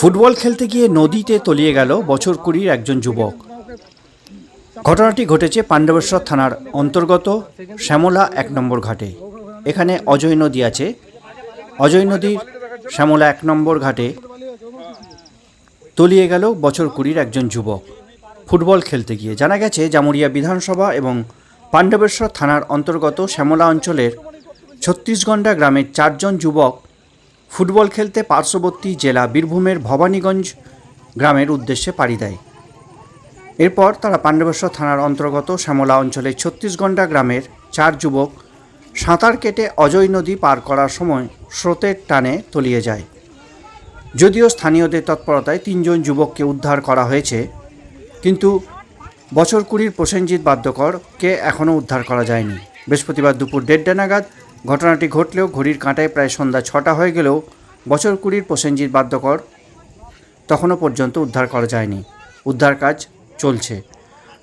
Football খেলতে গিয়ে নদীতে তলিয়ে গেল বছর কুড়ির একজন যুবক। ঘটনাটি ঘটেছে পাণ্ডবেশ্বর থানার অন্তর্গত শ্যামলা এক নম্বর ঘাটে। এখানে অজয় নদী আছে। অজয় নদীর শ্যামলা এক নম্বর ঘাটে তলিয়ে গেল বছর কুড়ির একজন যুবক। ফুটবল খেলতে গিয়ে জানা গেছে, জামুরিয়া বিধানসভা এবং পাণ্ডবেশ্বর থানার অন্তর্গত শ্যামলা অঞ্চলের ছত্তিশগন্ডা গ্রামের চারজন যুবক ফুটবল খেলতে পার্শ্ববর্তী জেলা বীরভূমের ভবানীগঞ্জ গ্রামের উদ্দেশ্যে পাড়ি দেয়। এরপর তারা পাণ্ডবেশ্বর থানার অন্তর্গত শ্যামলা অঞ্চলের ছত্তিশগন্ডা গ্রামের চার যুবক সাঁতার কেটে অজয় নদী পার করার সময় স্রোতের টানে তলিয়ে যায়। যদিও স্থানীয়দের তৎপরতায় তিনজন যুবককে উদ্ধার করা হয়েছে, কিন্তু বছর কুড়ির প্রসেনজিৎ বাদ্যকরকে এখনও উদ্ধার করা যায়নি। বৃহস্পতিবার দুপুর দেড়টা নাগাদ ঘটনাটি ঘটলেও ঘড়ির কাঁটায় প্রায় সন্ধ্যা ছটা হয়ে গেলেও বছর কুড়ির প্রসেনজিৎ বাদ্যকর তখনও পর্যন্ত উদ্ধার করা যায়নি। উদ্ধার কাজ চলছে।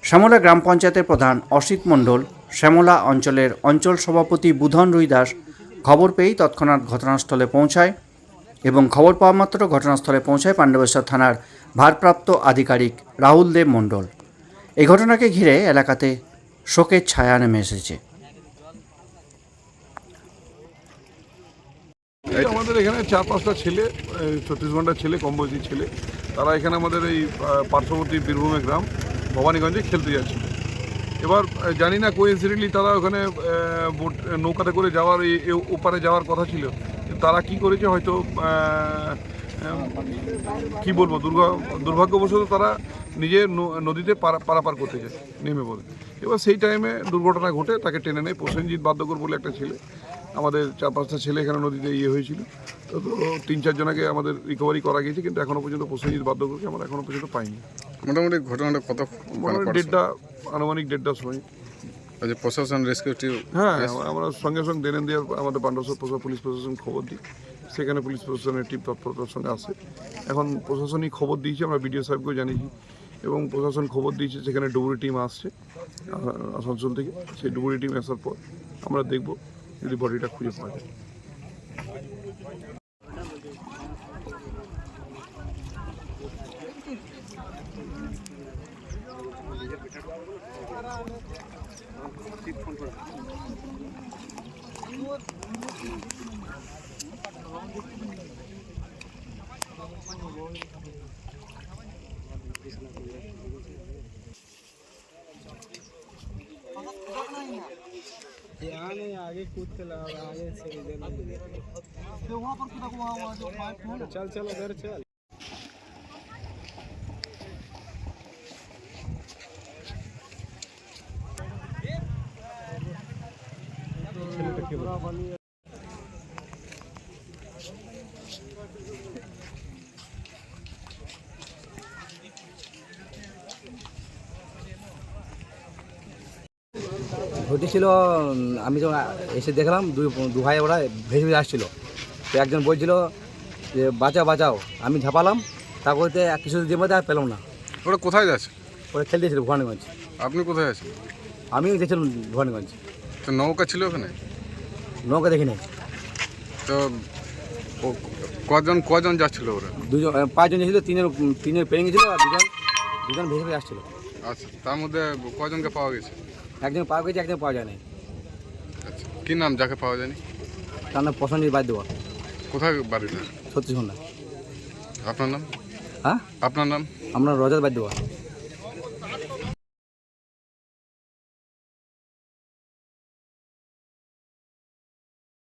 শ্যামলা গ্রাম পঞ্চায়েতের প্রধান অসিত মণ্ডল, শ্যামলা অঞ্চলের অঞ্চল সভাপতি বুধন রুই দাস খবর পেয়েই তৎক্ষণাৎ ঘটনাস্থলে পৌঁছায় এবং খবর পাওয়া মাত্র ঘটনাস্থলে পৌঁছায় পাণ্ডবেশ্বর থানার ভারপ্রাপ্ত আধিকারিক রাহুল দেব মণ্ডল। এই ঘটনাকে ঘিরে এলাকাতে শোকের ছায়া নেমে এসেছে। এই আমাদের এখানে চার পাঁচটা ছেলে ছত্রিশ ঘণ্টার ছেলে কম বয়সী ছেলে। তারা এখানে আমাদের এই পার্শ্ববর্তী বীরভূমে গ্রাম ভবানীগঞ্জে খেলতে যাচ্ছে। এবার জানি না কোইন্সিডেন্টলি তারা ওখানে বোট নৌকাতে করে যাওয়ার এই ওপারে যাওয়ার কথা ছিল। তারা কি করেছে হয়তো কি বলব দুর্গা দুর্ভাগ্যবশত তারা নিজে নদীতে পারা- পারাপার করতে যায় নেমে পড়ে। এবার সেই টাইমে দুর্ঘটনা ঘটে তাকে টেনে নেয় প্রসেনজিৎ বাদ্যকর বলে একটা ছেলে। আমাদের চার পাঁচটা ছেলে এখানে নদীতে ইয়ে হয়েছিল। তো তিন চারজনকে আমাদের রিকভারি করা গিয়েছে কিন্তু এখনও পর্যন্ত প্রসেনজিৎ বাদ্যকরকে আমরা এখনও পর্যন্ত পাইনি। মোটামুটি ঘটনাটা কত মানে দেড়টা আনুমানিক দেড়টার সময়। যে প্রশাসন রেস্কিউ টিম হ্যাঁ আমরা- সঙ্গে সঙ্গে দেনেন দিয়ে আমাদের পাণ্ডবসর প্রশাসন পুলিশ প্রশাসন খবর দিই। সেখানে পুলিশ প্রশাসনের টিম তৎপরতার সঙ্গে আসে এখন প্রশাসনিক খবর দিয়েছে আমরা বিডিও সাহেবকেও জানিয়েছি। এবং প্রশাসন খবর দিয়েছে সেখানে ডুবুরি টিম আসছে আসানসোল থেকে। সেই ডুবুরি টিম আসার পর আমরা দেখব যদি বডিটা খুঁজে পাওয়া যায়। यहाँ नहीं आगे कूद के लगा आगे से देना तो वहाँ पर कूदा वहाँ वहाँ जो पाइप चल चल उधर चल। पूरा बनी ঘটেছিল আমি যখন এসে দেখলাম দুই দু ভাই ওরা ভেসে ভেসে আসছিল। তো একজন বলছিল যে বাঁচাও বাঁচাও আমি ঝাপালাম তারপরে কিছু দিনের মধ্যে আর পেলাম না। ওরা কোথায় যাচ্ছে? ওরা খেলতে ছিল ভবানীগঞ্জ। আপনি কোথায় আছেন? আমিও গেছিলাম ভবানীগঞ্জ। তো নৌকা ছিল ওখানে? নৌকা দেখিনি। তো ও কজন কজন যাচ্ছিল ওরা? দুজন পাঁচজন এসেছিল তিনের তিনের পেরে গেছিল আর দুজন দুজন ভেসে ভেসে আসছিল। আচ্ছা তার মধ্যে কজনকে পাওয়া গেছে? একজন পাওয়া গেছে একদিন পাওয়া যায় নাই আচ্ছা কী নাম যাকে পাওয়া যায়নি? তার নাম পছন্দের বাদ দেওয়া কোথায় বাড়িটা? সত্যি ঘণ্টা আপনার নাম? হ্যাঁ? আপনার নাম? আমরা রজত বাদ দেওয়া